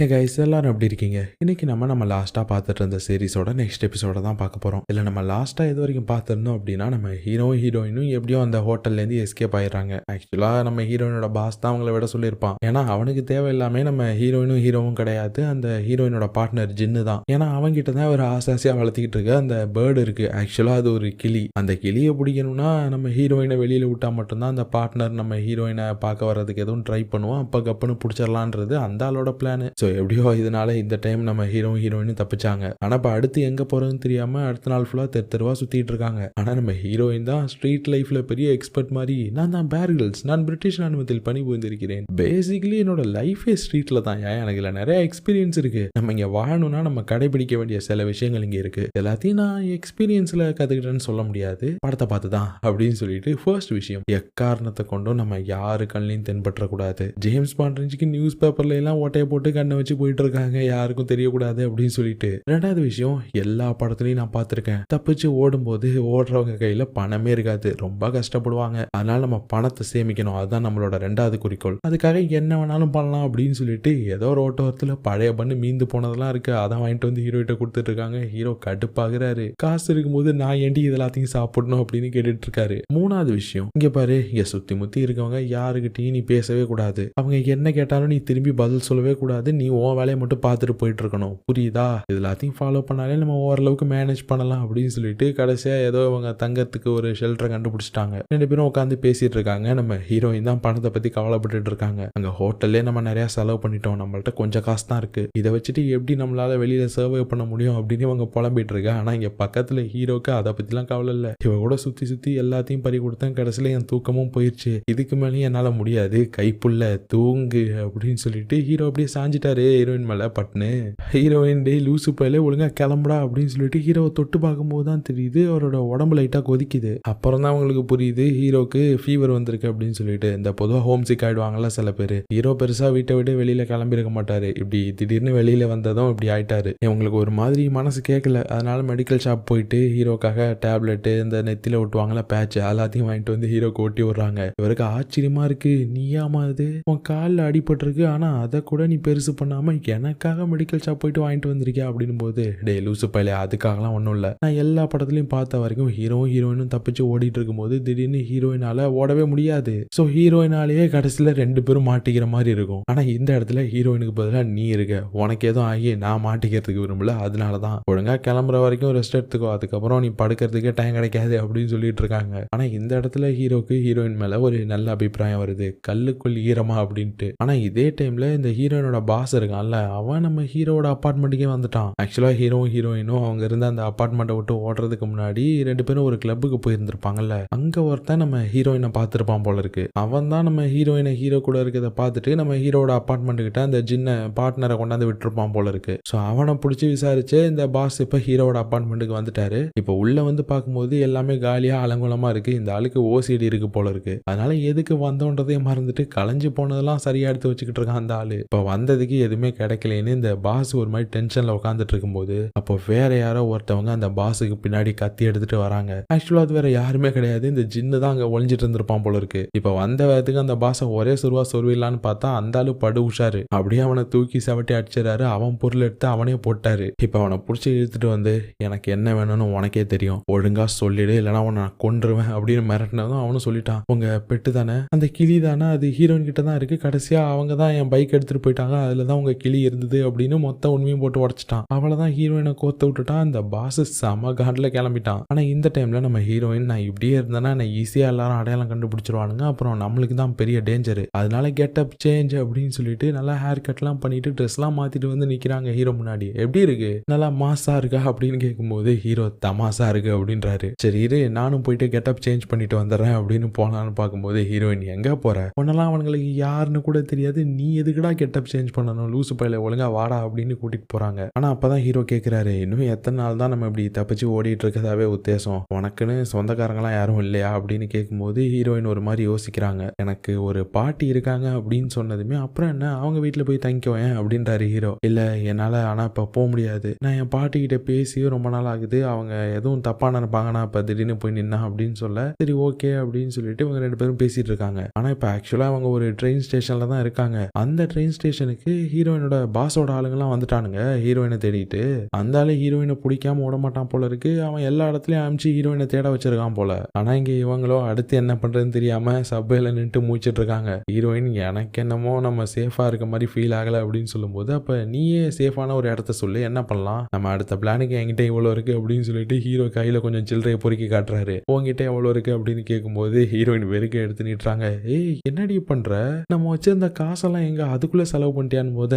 Hey guys எல்லாரும் எப்படி இருக்கீங்க? இன்னைக்கு நம்ம நம்ம லாஸ்ட்டாக பார்த்துட்டு இருந்த சீரிஸோட நெக்ஸ்ட் எபிசோட தான் பார்க்க போகிறோம் இல்லை நம்ம லாஸ்ட்டாக இது வரைக்கும் பார்த்துருந்தோம் அப்படின்னா நம்ம ஹீரோ ஹீரோயினும் எப்படியோ அந்த ஹோட்டல்லேருந்து எஸ்கேப் ஆயிடுறாங்க. ஆக்சுவலாக நம்ம ஹீரோயினோட பாஸ் தான் அவங்கள விட சொல்லியிருப்பான். ஏன்னா அவனுக்கு தேவையில்லாமே நம்ம ஹீரோயினும் ஹீரோவும் கிடையாது. அந்த ஹீரோயினோட பார்ட்னர் ஜின்னு தான். ஏன்னா அவன்கிட்ட தான் ஒரு ஆசாசியாக வளர்த்திக்கிட்டு இருக்க அந்த பேர்டு இருக்கு. ஆக்சுவலாக அது ஒரு கிளி. அந்த கிளியை பிடிக்கணும்னா நம்ம ஹீரோயினை வெளியில் விட்டால் மட்டும்தான் அந்த பார்ட்னர் நம்ம ஹீரோயினை பார்க்க வர்றதுக்கு எதுவும் ட்ரை பண்ணுவோம் அப்போ கப்புன்னு பிடிச்சிடலான்றது அந்த ஆளோட பிளான் ஸோ எப்படியோ இதனால இந்த டைம் நம்ம ஹீரோ ஹீரோயினும் தப்பிச்சாங்க. ஆனால் இப்போ அடுத்து எங்கே போகிறதுன்னு தெரியாமல் அடுத்த நாள் ஃபுல்லாக தெரு தெருவா சுற்றிட்டு இருக்காங்க. ஆனால் நம்ம ஹீரோயின் தான் ஸ்ட்ரீட் லைஃப்பில் பெரிய எக்ஸ்பர்ட் மாதிரி நான் தான் பேர்கிள்ஸ் நான் பிரிட்டிஷ் ராணுவத்தில் பணி புரிந்திருக்கிறேன். பேசிக்கலி என்னோட லைஃபே ஸ்ட்ரீட்டில் தான். ஏன்? எனக்கு இதில் நிறைய எக்ஸ்பீரியன்ஸ் இருக்கு. நம்ம இங்கே வாழணும்னா நம்ம கடைபிடிக்க வேண்டிய சில விஷயங்கள் இங்கே இருக்கு. எல்லாத்தையும் நான் எக்ஸ்பீரியன்ஸில் கற்றுக்கிட்டேன்னு சொல்ல முடியாது. படத்தை பார்த்து தான் அப்படின்னு சொல்லிட்டு ஃபர்ஸ்ட் விஷயம் எக்காரணத்தை கொண்டும் நம்ம யாரு கண்ணையும் தென்பற்றக்கூடாது. ஜேம்ஸ் பாண்ட்ரிஞ்சுக்கு நியூஸ் பேப்பர்ல எல்லாம் ஓட்டையை போட்டு கண்ணை வச்சு போயிட்டு இருக்காங்க யாருக்கும் தெரியக்கூடாது அப்படின்னு சொல்லிட்டு. ரெண்டாவது விஷயம் எல்லா படத்துலையும் நான் பார்த்துருக்கேன். தப்பிச்சு ஓடும்போது ஓடுறவங்க கையில பணமே இருக்காது. ரொம்ப கஷ்டப்படுவாங்க. அதனால நம்ம பணத்தை சேமிக்கணும். அதுதான் நம்மளோட ரெண்டாவது குறிக்கோள். அதுக்காக என்ன வேணாலும் பண்ணலாம் அப்படின்னு சொல்லிட்டு ஏதோ ஒரு ஓட்டோரத்தில் பழைய பண்ணு மீந்து போனதெல்லாம் இருக்கு. அதை வாங்கிட்டு வந்து ஹீரோயிட்ட கொடுத்துட்டு இருக்காங்க ஹீரோ கடுப்பாகிறாரு. காசு இருக்கும்போது நான் ஏண்டி இது எல்லாத்தையும் சாப்பிடணும் அப்படின்னு கேட்டுட்டு இருக்காரு மூணாவது விஷயம் இங்க பாரு இங்க சுத்தி முத்தி இருக்கவங்க யாருக்கிட்டையும் நீ பேசவே கூடாது. அவங்க என்ன கேட்டாலும் நீ திரும்பி பதில் சொல்லவே கூடாது. நீ உன் வேலையை மட்டும் பார்த்துட்டு போயிட்டு இருக்கணும் புரியுதா? இது எல்லாத்தையும் ஃபாலோ பண்ணாலே நம்ம ஓரளவுக்கு மேனேஜ் பண்ணலாம் அப்படின்னு சொல்லிட்டு கடைசியாக ஏதோ இவங்க தங்கறதுக்கு ஒரு ஷெல்டரை கண்டுபிடிச்சிட்டாங்க. ரெண்டு பேரும் உட்காந்து பேசிட்டு இருக்காங்க. நம்ம ஹீரோயின் தான் பணத்தை பத்தி கவலைப்பட்டுட்டு இருக்காங்க. அங்க ஹோட்டல்லே நம்ம நிறைய செலவு பண்ணிட்டோம். நம்மள்ட்ட கொஞ்சம் காசு தான் இருக்கு. இதை வச்சுட்டு எப்படி நம்மளால வெளியில சர்வை பண்ண முடியும் அப்படின்னு இவங்க புலம்பிட்டு இருக்கா ஆனா இங்க பக்கத்துல ஹீரோக்கு அதை பத்திலாம் கவலை இல்ல. இவ கூட சுத்தி சுத்தி எல்லாத்தையும் பறி கொடுத்தேன். கடைசியில என் தூக்கமும் போயிடுச்சு இதுக்கு மேலேயும் என்னால முடியாது. கைப்புள்ள தூங்கு அப்படின்னு சொல்லிட்டு ஹீரோ அப்படியே சாஞ்சிட்டாரு. ஹீரோயின் மேலே பட்னு. ஹீரோயின் டே லூசு பயில ஒழுங்கா கிளம்புடா அப்படின்னு சொல்லிட்டு ஹீரோவை தொட்டு பார்க்கும்போது தான் தெரியுது அவரோட உடம்பு லைட்டா கொதிக்குது. அப்புறம் தான் அவங்களுக்கு புரியுது ஹீரோக்கு ஃபீவர் வந்திருக்கு அப்படின்னு சொல்லிட்டு. இந்த பொதுவாக ஹோம் சிக் ஆகிடுவாங்கல்ல சில பேர். ஹீரோ பெருசா வீட்டை விட்டு வெளியில கிளம்பியிருக்க மாட்டார். இப்படி திடீர்னு வெளியில வந்ததும் இப்படி ஆயிட்டாரு. இவங்களுக்கு ஒரு மாதிரி மனசு கேட்கல அதனால மெடிக்கல் ஷாப் போயிட்டு ஹீரோக்காக டேப்லெட்டு இந்த நெத்தில ஒட்டுவாங்கல்ல பேட்ச் எல்லாத்தையும் வாங்கிட்டு வந்து ஹீரோக்கு ஒட்டி விடுறாங்க. இவருக்கு ஆச்சரியமா இருக்கு நீயாமா இது? உன் காலில் அடிபட்டிருக்கு. ஆனா அதை கூட நீ பெருசு பண்ணாமல் எனக்காக மெடிக்கல் ஷாப் போயிட்டு வாங்கிட்டு வந்திருக்கியா அப்படின்னும் போது டே லூசு பையலே அதுக்காகலாம் ஒன்றும் இல்லை. நான் எல்லா படத்துலையும் பார்த்த வரைக்கும் ஹீரோவும் ஹீரோயினும் தப்பிச்சு ஓடிட்டு இருக்கும்போது திடீர்னு ஹீரோயினால ஓடவே முடியாது. ஸோ ஹீரோயினாலேயே கடைசியில் ரெண்டு பேரும் மாட்டிக்கிற மாதிரி இருக்கும். ஆனால் இந்த இடத்துல ஹீரோயினுக்கு பதிலாக நீ இருக்க. உனக்கு எதுவும் ஆகி நான் மாட்டிக்கிறதுக்கு விரும்பல. அதனால தான் ஒழுங்கா கிளம்புற வரைக்கும் ரெஸ்ட் எடுத்துக்கோ. அதுக்கப்புறம் நீ படுக்கிறதுக்கே டைம் கிடைக்காது அப்படின்னு சொல்லிட்டு இருக்காங்க. ஆனா இந்த இடத்துல ஹீரோக்கு ஹீரோயின் மேல ஒரு நல்ல அபிப்பிராயம் வருது. கல்லுக்குள் ஈரமா? அப்படின்ட்டு. ஆனா இதே டைம்ல இந்த ஹீரோயினோட பாஸ் இருக்கான்ல அவன் நம்ம ஹீரோவோட அப்பார்ட்மெண்ட்டுக்கே வந்துட்டான். ஆக்சுவலாக ஹீரோவும் ஹீரோயினும் அவங்க இருந்த அந்த அப்பார்ட்மெண்ட்டை விட்டு ஓடுறதுக்கு முன்னாடி ரெண்டு பேரும் ஒரு கிளப்புக்கு போயிருந்திருப்பாங்கல்ல அங்க ஒருத்தன் நம்ம ஹீரோயினை பார்த்துருப்பான் போல இருக்கு. அவன் தான் நம்ம ஹீரோயினை ஹீரோ கூட இருக்கிறத பார்த்துட்டு நம்ம ஹீரோட அப்பார்ட்மெண்ட் கிட்ட அந்த ஜின்ன பார்ட்னரை கொண்டாந்து விட்டுருப்பான் போல இருக்கு. ஸோ அவனை பிடிச்சி விசாரிச்சு இந்த பாஸ் இப்போ ஹீரோட அப்பார்ட்மெண்ட்டுக்கு வந்துட்டாரு. இப்போ உள்ள வந்து பார்க்கும்போது எல்லாமே காலியா அலங்கோலமா இருக்கு. இந்த ஆளுக்கு ஓசிடி இருக்கு போல இருக்கு. அதனால எதுக்கு வந்தோன்றதே மறந்துட்டு களைஞ்சு போனதெல்லாம் சரியா எடுத்து வச்சுக்கிட்டு இருக்கான் அந்த ஆளு. இப்போ வந்ததுக்கு எதுவுமே கிடைக்கலன்னு இந்த பாஸ் ஒரு மாதிரி டென்ஷன்ல உட்காந்துட்டு இருக்கும்போது அப்போ வேற யாரோ ஒருத்தவங்க அந்த பாஸுக்கு பின்னாடி கத்தி எடுத்துட்டு வராங்க. ஆக்சுவலா அது வேற யாருமே கிடையாது. இந்த ஜின்னு தான் அங்கே ஒழிஞ்சிட்டு இருந்திருப்பான் போல இருக்கு. இப்போ வந்த வேகத்துக்கு அந்த பாஸை ஒரே சொருவா சொருவிடலான்னு பார்த்தா அந்த ஆளு படு உஷாரு. அப்படியே அவனை தூக்கி சவட்டி அடிச்சிடறாரு. அவன் பொருள் எடுத்து அவனே போட்டாரு. இப்போ அவனை பிடிச்சி இழுத்துட்டு வந்து எனக்கு என்ன வேணும்னு உனக்கே தெரியும். ஒழுங்கா சொல்லிடு. இல்லைன்னா உன்னை நான் கொண்டுருவேன் அப்படின்னு மிரட்டினதும் அவனும் சொல்லிட்டான். உங்க பெட்டு தானே? அந்த கிளி தானே? அது ஹீரோயின் கிட்ட தான் இருக்கு. கடைசியா அவங்க தான் என் பைக் எடுத்துட்டு போயிட்டாங்க. அதுல தான் உங்கள் கிளி இருந்தது அப்படின்னு மொத்த உண்மையும் போட்டு உடச்சிட்டான். அவளை தான் ஹீரோயினை கோத்து விட்டுட்டான் அந்த பாஸ் செம காண்டில் கிளம்பிட்டான். ஆனா இந்த டைம்ல நம்ம ஹீரோயின் நான் இப்படியே இருந்தேன்னா நான் ஈஸியாக எல்லாரும் அடையாளம் கண்டுபிடிச்சிருவானுங்க. அப்புறம் நம்மளுக்கு தான் பெரிய டேஞ்சர் அதனால கெட்டப் சேஞ்ச் அப்படின்னு சொல்லிட்டு நல்லா ஹேர் கட்லாம் பண்ணிட்டு ட்ரெஸ்லாம் மாத்திட்டு வந்து நிக்கிறாங்க ஹீரோ முன்னாடி. எப்படி இருக்கு? நல்லா மாசா இருக்கா அப்படின்னு கேட்கும்போது ஹீரோ தமாசா இருக்கு அப்படின்றாரு. சரி இரு நானும் போயிட்டு கெட்டப் சேஞ்ச் பண்ணிட்டு வந்துடுறேன் அப்படின்னு போனான்னு பார்க்கும்போது ஹீரோயின் எங்கே போற? உன்னெல்லாம் அவனுங்களுக்கு யாருன்னு கூட தெரியாது. நீ எதுக்குடா கெட்டப் சேஞ்ச் பண்ணணும்? லூசு பையில ஒழுங்கா வாடா அப்படின்னு கூட்டிட்டு போறாங்க. ஆனா அப்பதான் ஹீரோ கேக்குறாரு இன்னும் எத்தனை நாள் தான் நம்ம இப்படி தப்பிச்சு ஓடிட்டு இருக்கதாவே உத்தேசம். உனக்குன்னு சொந்தக்காரங்களாம் யாரும் இல்லையா? அப்படின்னு கேட்கும்போது ஹீரோயின் ஒரு மாதிரி யோசிக்கிறாங்க. எனக்கு ஒரு பாட்டி இருக்காங்க அப்படின்னு சொன்னதுமே அப்புறம் என்ன? அவங்க வீட்டில் போய் தங்கிக்குவேன் அப்படின்றாரு ஹீரோ. இல்லை என்னால் ஆனால் இப்போ போக முடியாது. நான் என் பாட்டிக்கிட்ட பேசி ரொம்ப நாள் ஆகுது. அவங்க எதுவும் தப்பாக நினைப்பாங்கன்னா இப்போ திடீர்னு போய் நின்னா அப்படின்னு சொல்ல சரி ஓகே அப்படின்னு சொல்லிட்டு இவங்க ரெண்டு பேரும் பேசிட்டு இருக்காங்க. ஆனால் இப்போ ஆக்சுவலாக அவங்க ஒரு ட்ரெயின் ஸ்டேஷனில் தான் இருக்காங்க. அந்த ட்ரெயின் ஸ்டேஷனுக்கு ஹீரோயினோட பாஸோட ஆளுங்கெல்லாம் வந்துட்டானுங்க ஹீரோயினை தேடிட்டு. அந்த ஆளு ஹீரோயினை பிடிக்காம விட மாட்டான் போல இருக்கு. அவன் எல்லா இடத்துலயும் அமிச்சு ஹீரோயினை தேட வச்சிருக்கான் போல. ஆனா இங்க இவங்களோ அடுத்து என்ன பண்றதுன்னு தெரியாம சபையில நின்று மூச்சிட்டு இருக்காங்க. ஹீரோயின் எனக்கு என்னமோ நம்ம சேஃபா இருக்க மாதிரி ஃபீல் ஆகல அப்படின்னு சொல்லும்போது அப்ப நீயே சேஃபான ஒரு இடத்த சொல்லு. என்ன பண்ணலாம்? நம்ம அடுத்த பிளானுக்கு என்கிட்ட இவ்வளோ இருக்கு அப்படின்னு சொல்லிட்டு ஹீரோ கையில கொஞ்சம் சில்லறையை பொறுக்கி காட்டுறாரு. உங்ககிட்ட எவ்வளோ இருக்கு? அப்படின்னு கேட்கும்போது ஹீரோயின் வெறுக்க எடுத்து நிட்டுறாங்க. ஏய் என்னடி பண்ற? நம்ம வச்சிருந்த காசெல்லாம் எங்க அதுக்குள்ள செலவு பண்ணிட்டியான்னு போது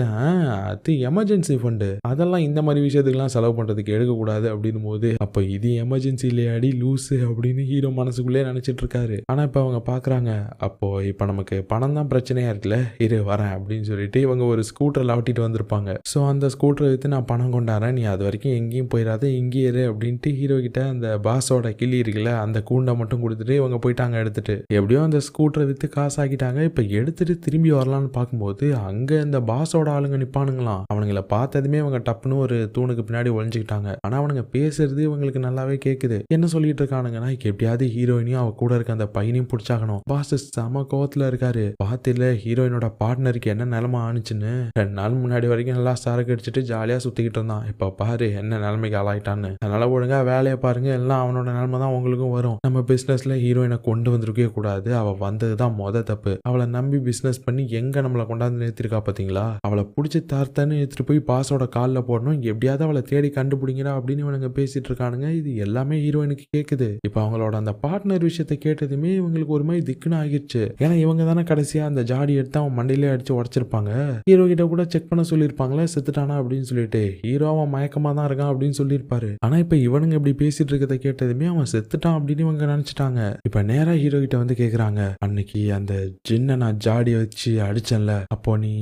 அது எமர்ஜென்சி ஃபண்டு அதெல்லாம் இந்த மாதிரி விஷயத்துக்குலாம் செலவு பண்றதுக்கு எடுக்கக்கூடாது. அப்படின்னும் போது அப்போ இது எமர்ஜென்சி இல்லையாடி லூஸு அப்படின்னு ஹீரோ மனசுக்குள்ளே நினச்சிட்டு இருக்காரு ஆனா இப்போ அவங்க பார்க்குறாங்க அப்போ இப்போ நமக்கு பணம் தான் பிரச்சனையா இருக்குல்ல? இரு வரேன் அப்படின்னு சொல்லிட்டு இவங்க ஒரு ஸ்கூட்டரில் ஆட்டிட்டு வந்திருப்பாங்க. ஸோ அந்த ஸ்கூட்டரை விற்று நான் பணம் கொண்டாடுறேன் நீ அது வரைக்கும் எங்கேயும் போயிடாத இங்கேயே இரு அப்படின்ட்டு ஹீரோ கிட்ட அந்த பாஸோட கிளி இருக்குல்ல அந்த கூண்டை மட்டும் கொடுத்துட்டு இவங்க போயிட்டாங்க எடுத்துட்டு. எப்படியோ அந்த ஸ்கூட்டரை விற்று காசாக்கிட்டாங்க. இப்போ எடுத்துட்டு திரும்பி வரலான்னு பார்க்கும்போது அங்கே அந்த பாஸ் பாஸோட ஆளுங்க நிப்பானுங்களாம். அவனுங்கள பார்த்ததுமே இவங்க டப்புன்னு ஒரு தூணுக்கு பின்னாடி ஒழிஞ்சுக்கிட்டாங்க ஆனா அவனுங்க பேசுறது இவங்களுக்கு நல்லாவே கேட்குது என்ன சொல்லிட்டு இருக்கானுங்கன்னா எப்படியாவது ஹீரோயினையும் அவ கூட இருக்க அந்த பையனையும் பிடிச்சாகணும். பாஸ் செம கோவத்துல இருக்காரு. பாத்துல ஹீரோயினோட பார்ட்னருக்கு என்ன நிலைமை ஆணுச்சுன்னு? ரெண்டு நாள் முன்னாடி வரைக்கும் நல்லா சரக்கு அடிச்சுட்டு ஜாலியாக சுத்திக்கிட்டு இருந்தான். இப்போ பாரு என்ன நிலைமைக்கு ஆளாயிட்டான்னு. அதனால ஒழுங்கா வேலையை பாருங்க. எல்லாம் அவனோட நிலைமை தான் உங்களுக்கும் வரும். நம்ம பிஸ்னஸ்ல ஹீரோயினை கொண்டு வந்திருக்கவே கூடாது. அவள் வந்தது தான் மொத தப்பு. அவளை நம்பி பிஸ்னஸ் பண்ணி எங்க நம்மளை கொண்டாந்து நிறுத்திருக்கா பார்த்தீங்களா அவளை பிடிச்சி தரத்தன்னு எடுத்துட்டு போய் பாஸோட காலில் போடணும். எப்படியாவது அவளை தேடி கண்டுபிடிங்கடா அப்படின்னு இவனுங்க பேசிட்டு இருக்கானுங்க. இது எல்லாமே ஹீரோயினுக்கு கேட்குது இப்போ அவங்களோட அந்த பார்ட்னர் விஷயத்தை கேட்டதுமே இவங்களுக்கு ஒரு மாதிரி திக்குன்னு ஆகிடுச்சு ஏன்னா இவங்க தானே கடைசியா அந்த ஜாடி எடுத்து அவன் மண்டையிலே அடிச்சு உடச்சிருப்பாங்க. ஹீரோ கிட்ட கூட செக் பண்ண சொல்லியிருப்பாங்களே செத்துட்டானா அப்படின்னு சொல்லிட்டு. ஹீரோ அவன் மயக்கமா தான் இருக்கான் அப்படின்னு சொல்லியிருப்பாரு. ஆனா இப்ப இவனுங்க இப்படி பேசிட்டு இருக்கதை கேட்டதுமே அவன் செத்துட்டான் அப்படின்னு இவங்க நினைச்சிட்டாங்க. இப்ப நேரா ஹீரோ கிட்ட வந்து கேக்குறாங்க. அன்னைக்கு அந்த ஜின்னை நான் ஜாடி வச்சு அடிச்சேன்ல. அப்போ நீ